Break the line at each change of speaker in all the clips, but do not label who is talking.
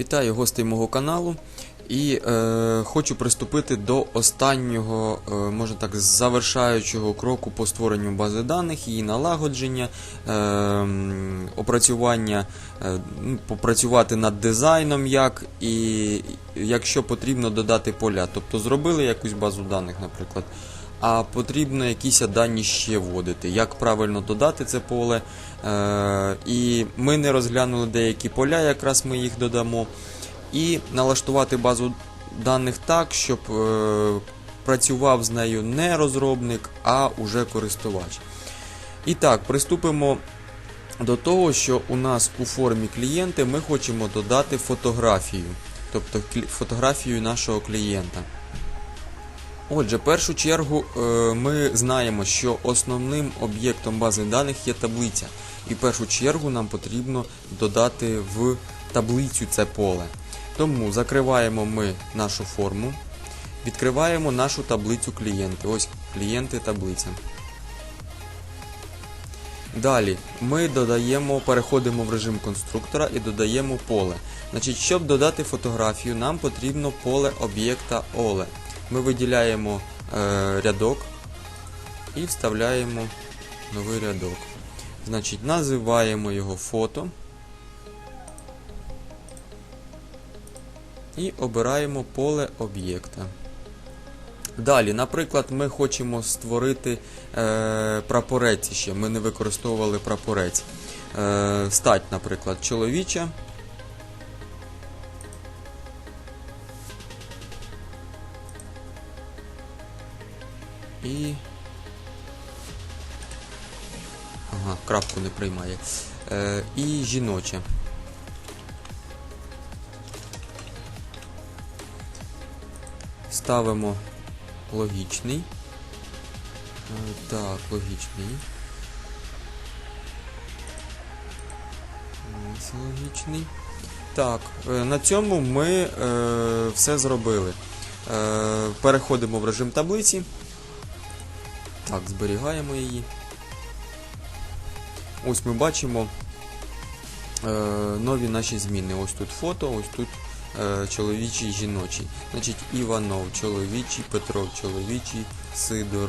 Вітаю гостей мого каналу. І е, хочу приступити до останнього, е, можна так, завершаючого кроку по створенню бази даних, її налагодження, е, опрацювання, е, ну, попрацювати над дизайном, як і якщо потрібно додати поля. Тобто зробили якусь базу даних, наприклад, а потрібно якісь дані ще вводити. Як правильно додати це поле. Е, і ми не розглянули деякі поля, якраз ми їх додамо і налаштувати базу даних так, щоб е, працював з нею не розробник, а уже користувач. І так, приступимо до того, що у нас у формі клієнти ми хочемо додати фотографію, тобто фотографію нашого клієнта. Отже, в першу чергу е, ми знаємо, що основним об'єктом бази даних є таблиця. І в першу чергу нам потрібно додати в таблицю це поле. Тому закриваємо ми нашу форму, відкриваємо нашу таблицю клієнти. Ось клієнти таблиця. Далі ми додаємо, переходимо в режим конструктора і додаємо поле. Значить, щоб додати фотографію, нам потрібно поле об'єкта OLE. Ми виділяємо е, рядок і вставляємо новий рядок. Значить, називаємо його фото. І обираємо поле об'єкта. Далі, наприклад, ми хочемо створити е, прапорець ще. Ми не використовували прапорець. Е, стать, наприклад, чоловіча. І. Ага, крапку не приймає. Е, і жіноча. Ставимо логічний. Е, Так, логічний. Ось логічний. Так, е, на цьому ми е, все зробили. Е, переходимо в режим таблиці. Так, зберігаємо її. Ось ми бачимо е, нові наші зміни. Ось тут фото, ось тут е, чоловічий жіночий. Значить, Іванов чоловічий, Петров чоловічий, Сидор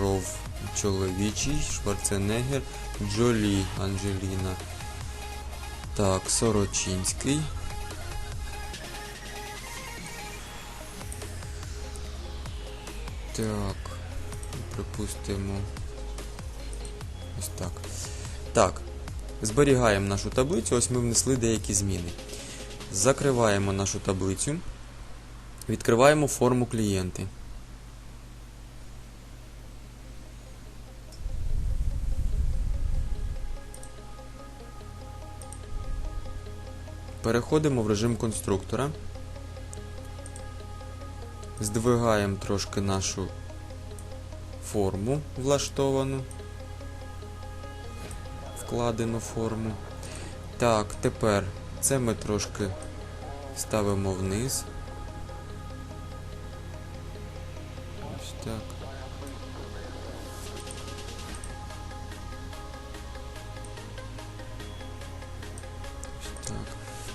Ров чоловічий, Шварценеггер, Джолі Анджеліна. Так, Сорочинський. Так, припустимо. Ось так. Так. Зберігаємо нашу таблицю. Ось ми внесли деякі зміни. Закриваємо нашу таблицю. Відкриваємо форму клієнти. Переходимо в режим конструктора. Здвигаємо трошки нашу форму влаштовану, вкладену форму. Так, тепер це ми трошки ставимо вниз. Ось так. Ось так.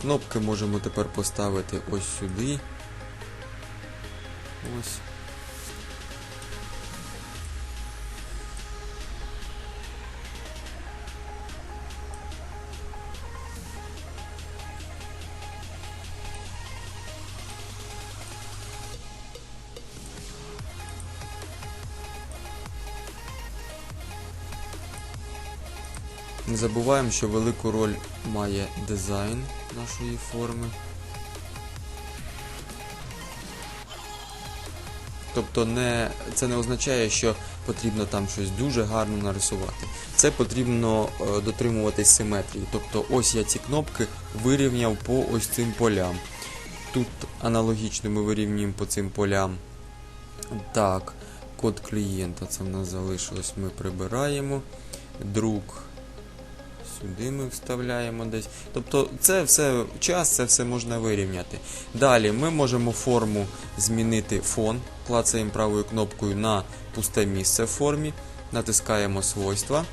Кнопки можемо тепер поставити ось сюди. Ось. Не забуваємо, що велику роль має дизайн нашої форми. Тобто не, це не означає, що потрібно там щось дуже гарно нарисувати. Це потрібно е, дотримуватись симетрії. Тобто ось я ці кнопки вирівняв по ось цим полям. Тут аналогічно ми вирівнюємо по цим полям. Так, код клієнта це в нас залишилось, ми прибираємо. Друк Сюди ми вставляємо десь. Тобто це все час, це все можна вирівняти. Далі ми можемо форму змінити фон. Клацаємо правою кнопкою на пусте місце в формі. Натискаємо свойства.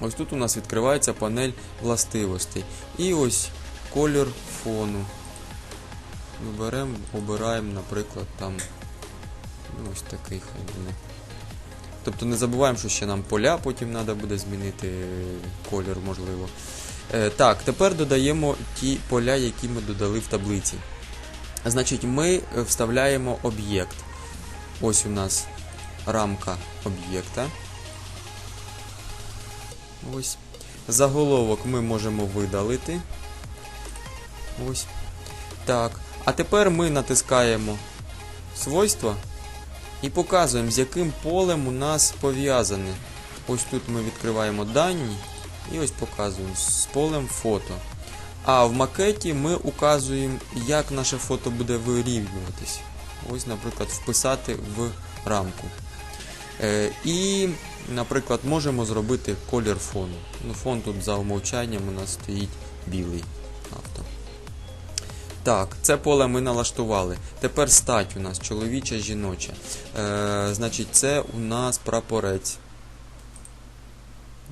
Ось тут у нас відкривається панель властивостей. І ось колір фону. Ми обираємо, наприклад, там ну, ось такий хай буде. Тобто не забуваємо, що ще нам поля потім треба буде змінити колір, можливо. Е, так, тепер додаємо ті поля, які ми додали в таблиці. Значить, ми вставляємо об'єкт. Ось у нас рамка об'єкта. Ось. Заголовок ми можемо видалити. Ось. Так. А тепер ми натискаємо свойства і показуємо, з яким полем у нас пов'язане. Ось тут ми відкриваємо дані і ось показуємо з полем фото. А в макеті ми указуємо, як наше фото буде вирівнюватись. Ось, наприклад, вписати в рамку. Е, і, наприклад, можемо зробити колір фону. Ну, фон тут за умовчанням у нас стоїть білий. Так, це поле ми налаштували. Тепер стать у нас чоловіча, жіноча. Е, значить, це у нас прапорець.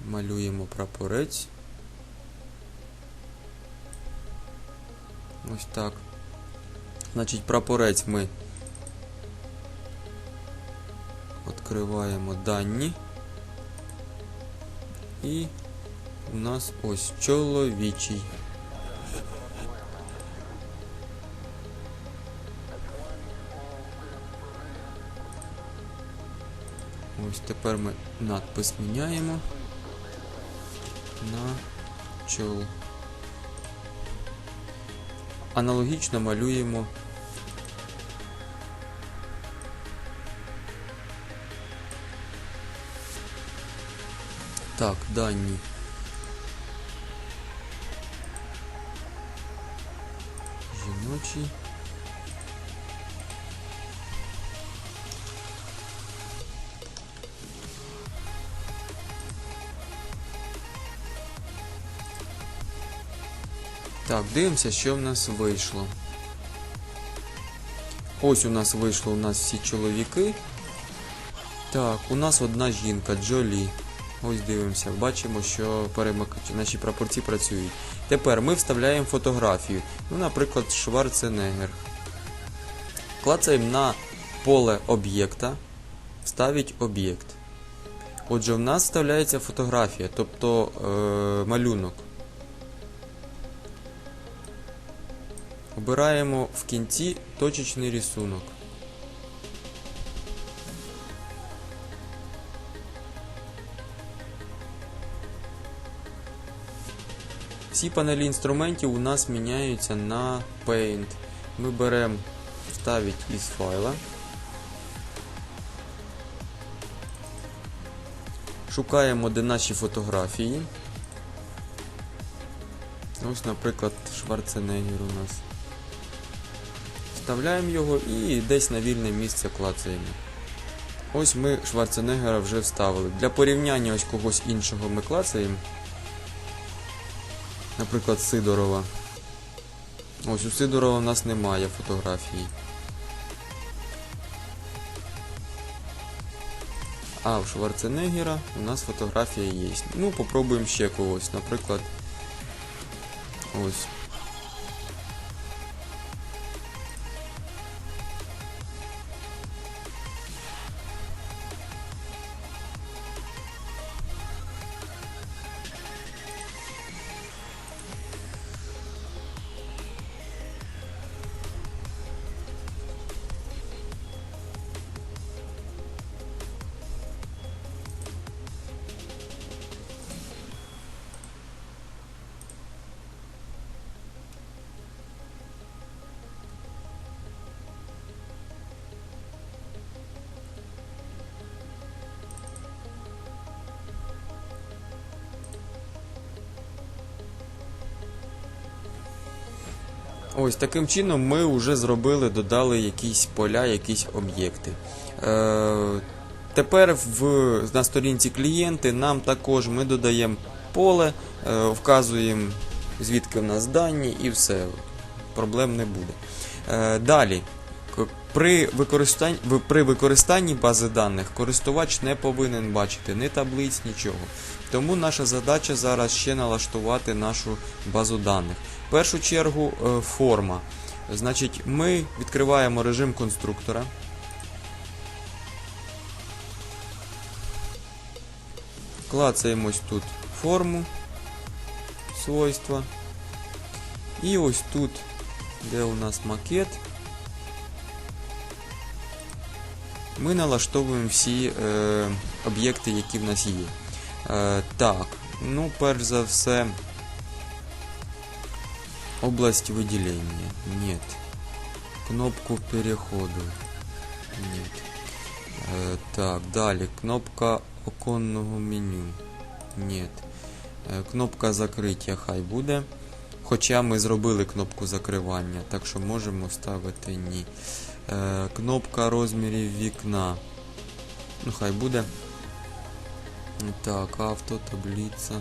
Малюємо прапорець. Ось так. Значить, прапорець ми відкриваємо дані. І у нас ось чоловічий. Ось тепер ми надпис міняємо на чол. Аналогічно малюємо Так, дані. Жіночий. Так, дивимося, що в нас вийшло. Ось у нас вийшло у нас всі чоловіки. Так, у нас одна жінка, Джолі. Ось дивимося, бачимо, що перемик... наші прапорці працюють. Тепер ми вставляємо фотографію. Ну, наприклад, Шварценеггер. Клацаємо на поле об'єкта. Вставить об'єкт. Отже, в нас вставляється фотографія, тобто е- малюнок. Обираємо в кінці точечний рисунок. Всі панелі інструментів у нас міняються на Paint. Ми беремо вставить із файла. Шукаємо, де наші фотографії. Ось, наприклад, Шварценеггер у нас. Вставляємо його і десь на вільне місце клацаємо. Ось ми Шварценеггера вже вставили. Для порівняння ось когось іншого ми клацаємо. Наприклад, Сидорова. Ось у Сидорова в нас немає фотографії. А у Шварценеггера у нас фотографія є. Ну, попробуємо ще когось. Наприклад, ось. Ось таким чином ми вже зробили, додали якісь поля, якісь об'єкти. Е, тепер в, на сторінці клієнти нам також ми додаємо поле, е, вказуємо звідки в нас дані і все. Проблем не буде. Е, далі. При використанні, при використанні бази даних користувач не повинен бачити ні таблиць, нічого. Тому наша задача зараз ще налаштувати нашу базу даних. В першу чергу е, форма. Значить, ми відкриваємо режим конструктора. Клацаємось тут форму, свойства. І ось тут, де у нас макет, ми налаштовуємо всі е, об'єкти, які в нас є. Е, так, ну, перш за все, область виділення. Нет. Кнопку переходу. Нет. Е, так, далі. Кнопка оконного меню. Нет. Е, кнопка закриття хай буде. Хоча ми зробили кнопку закривання, так що можемо ставити ні. Е, кнопка розмірів вікна. Ну, хай буде. Так, авто, таблица.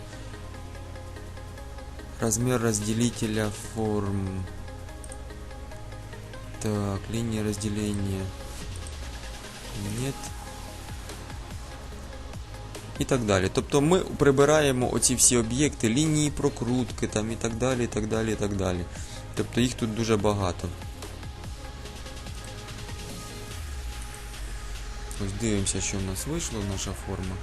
Размер разделителя форм. Так, линия разделения. Нет. І так далі. Тобто ми прибираємо оці всі об'єкти, лінії прокрутки там і так далі, і так далі, і так далі. Тобто їх тут дуже багато. Ось дивимося, що в нас вийшло, наша форма.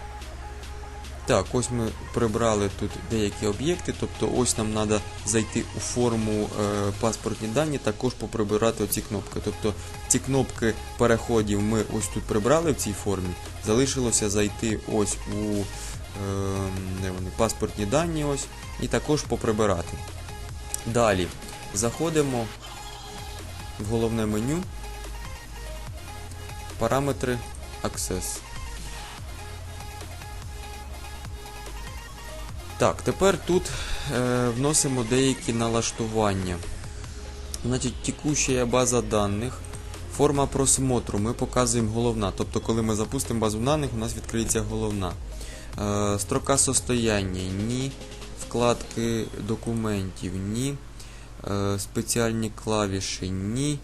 Так, ось ми прибрали тут деякі об'єкти, тобто ось нам треба зайти у форму е, паспортні дані, також поприбирати оці кнопки. Тобто ці кнопки переходів ми ось тут прибрали в цій формі. Залишилося зайти ось у е, де вони, паспортні дані ось, і також поприбирати. Далі заходимо в головне меню, параметри Access. Так, тепер тут е, вносимо деякі налаштування. Значить, текущая база даних, форма просмотру. Ми показуємо головна. Тобто, коли ми запустимо базу даних, у нас відкриється головна. Е, строка состояння ні. Вкладки документів ні. Е, спеціальні клавіші ні.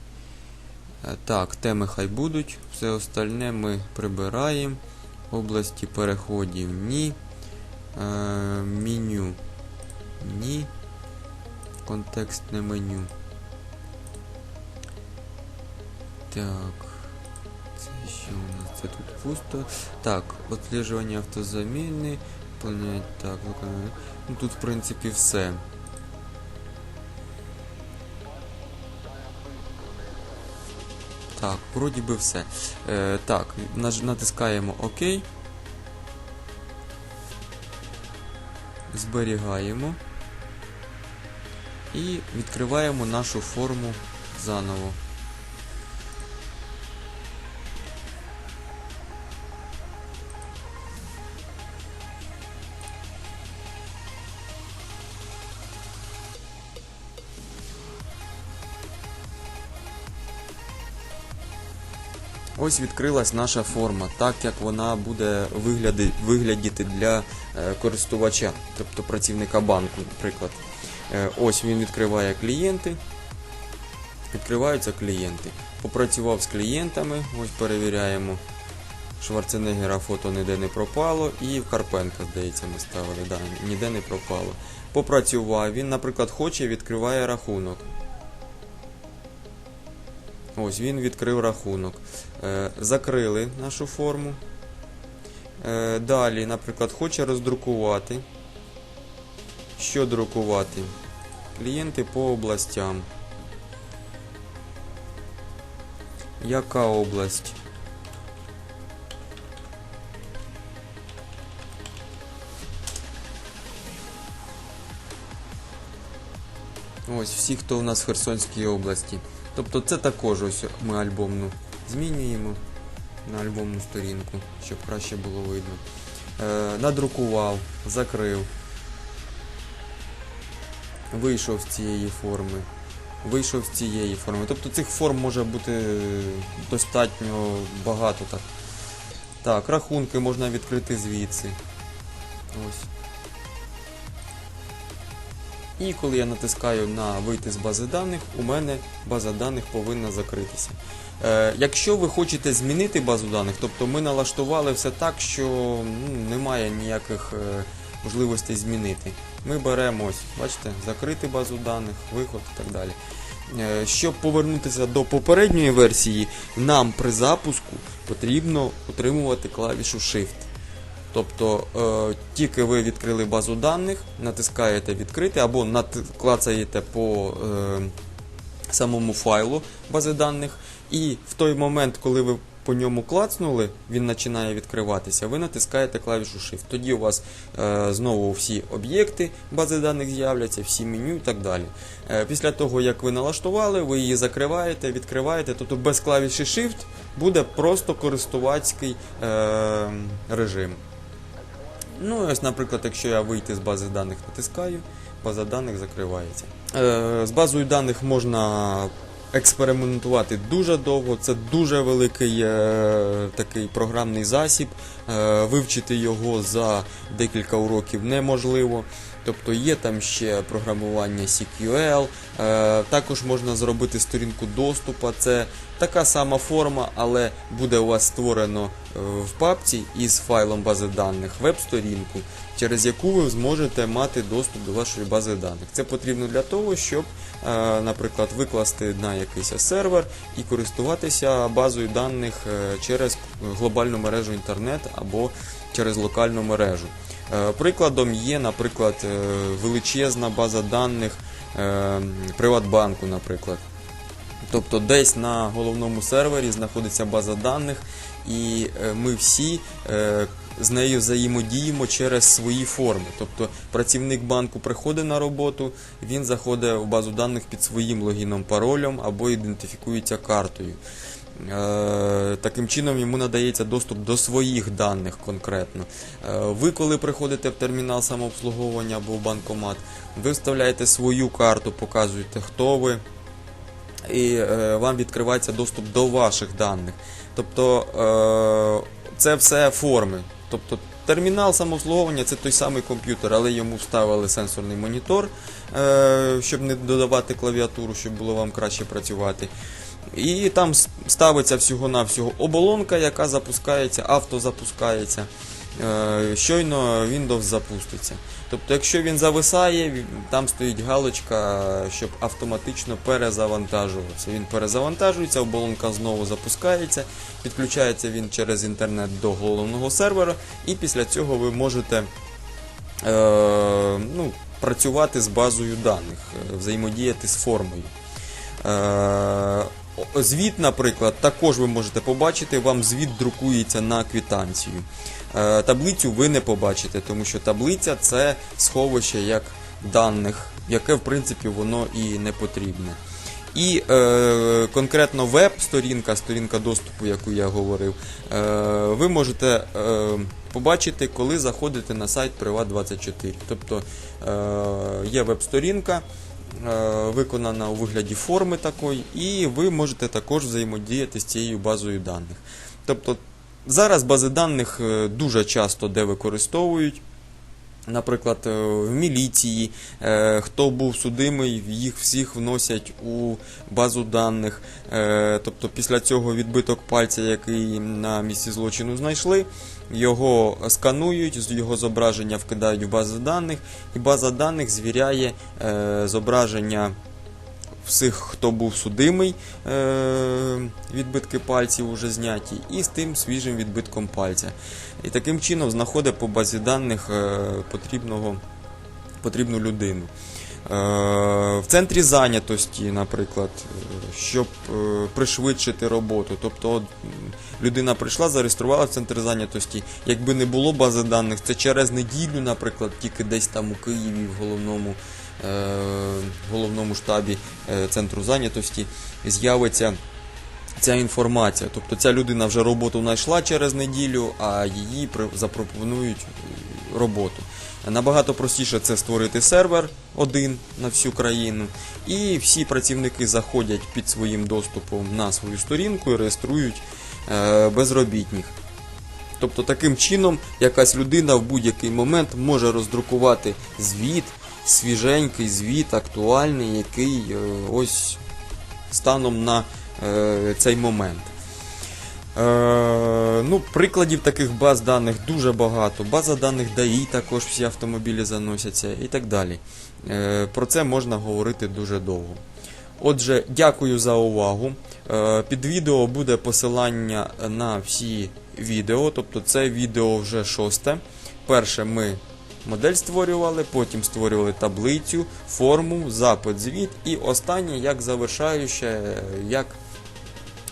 Е, так, теми хай будуть. Все остальне ми прибираємо. Області переходів ні. Е, меню. Ні. Контекстне меню. Так. Це що у нас? Це тут пусто. Так, отслежування автозаміни. Понять, так, виконання. Ну тут, в принципі, все. Так, вроді би все. Е, так, натискаємо ОК. Зберігаємо. І відкриваємо нашу форму заново. Ось відкрилась наша форма, так як вона буде вигляди, виглядіти для е, користувача, тобто працівника банку, наприклад. Е, ось він відкриває клієнти. Відкриваються клієнти. Попрацював з клієнтами, ось перевіряємо. Шварценеггера фото ніде не пропало, і в Карпенка, здається, ми ставили, да, ніде не пропало. Попрацював, він, наприклад, хоче, відкриває рахунок. Ось він відкрив рахунок. Е, закрили нашу форму. Е, далі, наприклад, хоче роздрукувати. Що друкувати? Клієнти по областям. Яка область? Ось всі, хто у нас в Херсонській області. Тобто це також ось ми альбомну змінюємо на альбомну сторінку, щоб краще було видно. Е, надрукував, закрив, вийшов з цієї форми, вийшов з цієї форми. Тобто цих форм може бути достатньо багато. Так, так рахунки можна відкрити звідси. Ось. І коли я натискаю на вийти з бази даних, у мене база даних повинна закритися. Е, якщо ви хочете змінити базу даних, тобто ми налаштували все так, що ну, немає ніяких е, можливостей змінити. Ми беремо ось, бачите, закрити базу даних, виход і так далі. Е, Щоб повернутися до попередньої версії, нам при запуску потрібно утримувати клавішу Shift. Тобто е, тільки ви відкрили базу даних, натискаєте відкрити або клацаєте по е, самому файлу бази даних, і в той момент, коли ви по ньому клацнули, він починає відкриватися, ви натискаєте клавішу Shift. Тоді у вас е, знову всі об'єкти бази даних з'являться, всі меню і так далі. Е, після того, як ви налаштували, ви її закриваєте, відкриваєте, тобто без клавіші Shift буде просто користувацький е, режим. Ну, ось, наприклад, якщо я вийти з бази даних натискаю, база даних закривається. Е, з базою даних можна експериментувати дуже довго, це дуже великий е, такий програмний засіб. Е, вивчити його за декілька уроків неможливо. Тобто є там ще програмування CQL, е, також можна зробити сторінку доступу. Це така сама форма, але буде у вас створено е, в папці із файлом бази даних веб-сторінку, через яку ви зможете мати доступ до вашої бази даних. Це потрібно для того, щоб, е, наприклад, викласти на якийсь сервер і користуватися базою даних через глобальну мережу інтернет або через локальну мережу. Е, Прикладом є, наприклад, е, величезна база даних е, Приватбанку, наприклад. Тобто десь на головному сервері знаходиться база даних, і ми всі з нею взаємодіємо через свої форми. Тобто працівник банку приходить на роботу, він заходить в базу даних під своїм логіном, паролем або ідентифікується картою. Е, Таким чином йому надається доступ до своїх даних конкретно. Е, Ви, коли приходите в термінал самообслуговування або в банкомат, ви вставляєте свою карту, показуєте, хто ви, і е, вам відкривається доступ до ваших даних. Тобто це все форми. Тобто термінал самообслуговування це той самий комп'ютер, але йому вставили сенсорний монітор, щоб не додавати клавіатуру, щоб було вам краще працювати. І там ставиться всього-навсього оболонка, яка запускається, автозапускається. Е, Щойно Windows запуститься. Тобто, якщо він зависає, там стоїть галочка, щоб автоматично перезавантажувався. Він перезавантажується, оболонка знову запускається, підключається він через інтернет до головного сервера, і після цього ви можете е, ну, працювати з базою даних, е, взаємодіяти з формою. Е, Звіт, наприклад, також ви можете побачити, вам звіт друкується на квитанцію. Е, Таблицю ви не побачите, тому що таблиця це сховище як даних, яке в принципі воно і не потрібне. І е, конкретно веб-сторінка, сторінка доступу, яку я говорив, е, ви можете е, побачити, коли заходите на сайт Privat24. Тобто е, є веб-сторінка, виконана у вигляді форми такої, і ви можете також взаємодіяти з цією базою даних. Тобто зараз бази даних е, дуже часто де використовують. Наприклад, е, в міліції, е, хто був судимий, їх всіх вносять у базу даних. Е, Тобто після цього відбиток пальця, який на місці злочину знайшли, його сканують, його зображення вкидають в базу даних, і база даних звіряє зображення всіх, хто був судимий, е, відбитки пальців уже зняті, і з тим свіжим відбитком пальця. І таким чином знаходить по базі даних е, потрібного, потрібну людину. Е, В центрі зайнятості, наприклад, щоб пришвидшити роботу. Тобто людина прийшла, зареєструвала в центр зайнятості. Якби не було бази даних, це через неділю, наприклад, тільки десь там у Києві, в головному, головному штабі е, центру зайнятості з'явиться ця інформація. Тобто ця людина вже роботу знайшла через неділю, а її запропонують е, роботу. Набагато простіше це створити сервер один на всю країну, і всі працівники заходять під своїм доступом на свою сторінку і реєструють е, безробітних. Тобто таким чином якась людина в будь-який момент може роздрукувати звіт, свіженький звіт, актуальний, який е, ось станом на е, цей момент. Е, ну, прикладів таких баз даних дуже багато. База даних ДАІ також всі автомобілі заносяться і так далі. Про це можна говорити дуже довго. Отже, дякую за увагу. Під відео буде посилання на всі відео, тобто це відео вже шосте. Перше ми модель створювали, потім створювали таблицю, форму, запит, звіт і останнє як завершаюче, як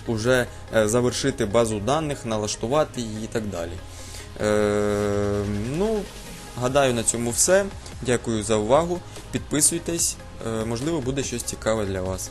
уже е, завершити базу даних, налаштувати її і так далі. Е, ну, гадаю, на цьому все. Дякую за увагу. Підписуйтесь, е, можливо, буде щось цікаве для вас.